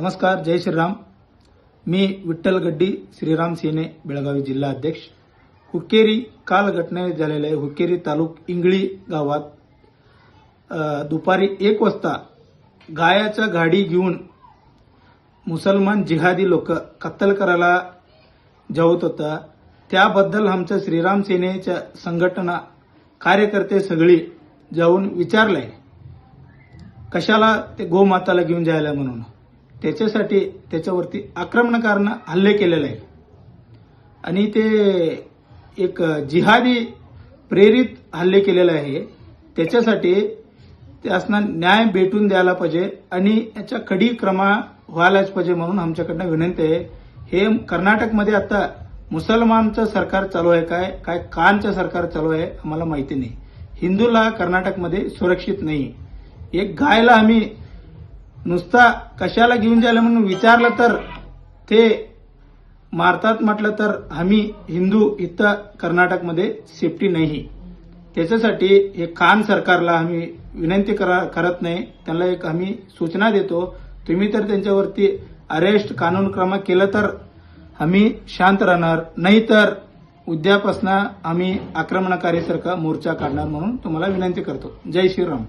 नमस्कार जय श्रीराम. मी विठ्ठल गड्डी श्रीराम सेने बेळगावी जिल्हा अध्यक्ष. हुक्केरी काल घटना झालेले आहे हुक्केरी तालुक इंगळी गावात दुपारी एक वाजता गायाच्या गाडी घेऊन मुसलमान जिहादी लोक कत्तल करायला जावत होता. त्याबद्दल आमच्या श्रीराम सेनेच्या संघटना कार्यकर्ते सगळी जाऊन विचारलंय कशाला ते गोमाताला घेऊन जायला म्हणून? त्याच्यासाठी त्याच्यावरती आक्रमणकारानं हल्ले केलेले आहे आणि ते एक जिहादी प्रेरित हल्ले केलेले आहे. त्याच्यासाठी त्यासना न्याय भेटून द्यायला पाहिजे आणि याच्या कडी क्रमा व्हायलाच पाहिजे म्हणून आमच्याकडनं विनंती आहे. हे कर्नाटकमध्ये आता मुसलमानचं सरकार चालू आहे काय? काय कानचं सरकार चालू आहे? आम्हाला माहिती नाही. हिंदूला कर्नाटकमध्ये सुरक्षित नाही. एक गायला आम्ही नुसता कशाला घेऊन जायला म्हणून विचारलं तर ते मारतात म्हटलं तर आम्ही हिंदू इथं कर्नाटकमध्ये सेफ्टी नाही. त्याच्यासाठी हे खान सरकारला आम्ही विनंती करा करत नाही. त्यांना एक आम्ही सूचना देतो. तुम्ही तर त्यांच्यावरती अरेस्ट कानून क्रमांक केलं तर आम्ही शांत राहणार. नाही तर उद्यापासून आम्ही आक्रमणकारीसारखा मोर्चा काढणार म्हणून तुम्हाला विनंती करतो. जय श्रीराम.